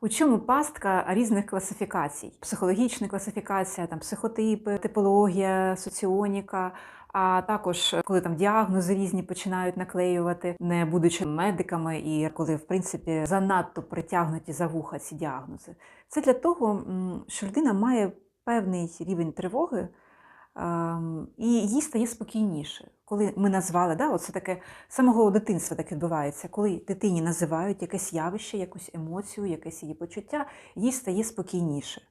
У чому пастка різних класифікацій? Психологічна класифікація, там психотипи, типологія, соціоніка. А також коли там діагнози різні починають наклеювати, не будучи медиками, і коли в принципі занадто притягнуті за вуха ці діагнози. Це для того, що людина має певний рівень тривоги, ем, і їй стає спокійніше. Коли ми назвали, да, оце таке з самого дитинства так відбувається, коли дитині називають якесь явище, якусь емоцію, якесь її почуття, їй стає спокійніше.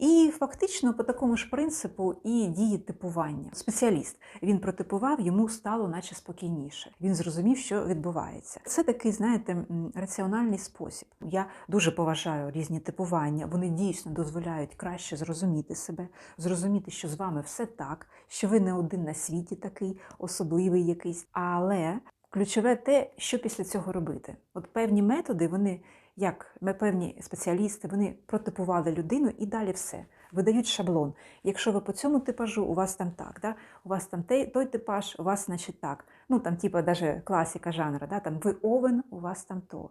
І фактично по такому ж принципу і діє типування. Спеціаліст він протипував, йому стало наче спокійніше. Він зрозумів, що відбувається. Це такий, знаєте, раціональний спосіб. Я дуже поважаю різні типування. Вони дійсно дозволяють краще зрозуміти себе, зрозуміти, що з вами все так, що ви не один на світі такий особливий якийсь. Але ключове те, що після цього робити. От певні методи, вони як ми певні спеціалісти, вони протипували людину і далі все. Видають шаблон. Якщо ви по цьому типажу, у вас там так, да? у вас там той, типаж, у вас, значить, так. Ну там, типа, даже класика жанра, да? там ви овен, у вас там то.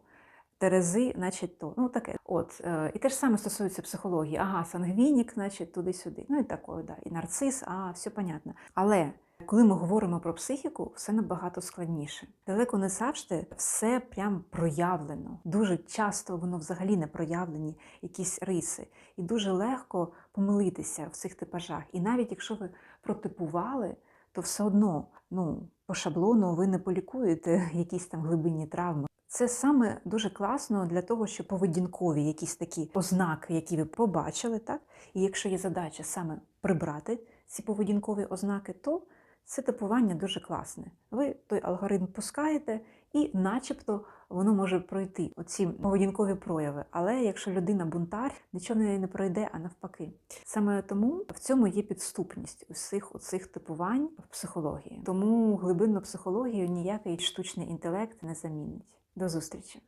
Терези, значить, то. Ну таке. От, е, і те ж саме стосується психології. Ага, сангвінік, значить, туди-сюди. Ну і такое, да. І нарцис, а все понятно. Але коли ми говоримо про психіку, все набагато складніше. Далеко не завжди все прям проявлено. Дуже часто воно взагалі не проявлені якісь риси. І дуже легко помилитися в цих типажах. І навіть якщо ви протипували, то все одно ну, по шаблону ви не полікуєте якісь там глибинні травми. Це саме дуже класно для того, щоб поведінкові якісь такі ознаки, які ви побачили, так? І якщо є задача саме прибрати ці поведінкові ознаки, то це типування дуже класне. Ви той алгоритм пускаєте, і начебто воно може пройти оці поведінкові прояви. Але якщо людина бунтар, нічого не пройде, а навпаки. Саме тому в цьому є підступність усіх оцих типувань в психології. Тому глибинну психологію ніякий штучний інтелект не замінить. До зустрічі!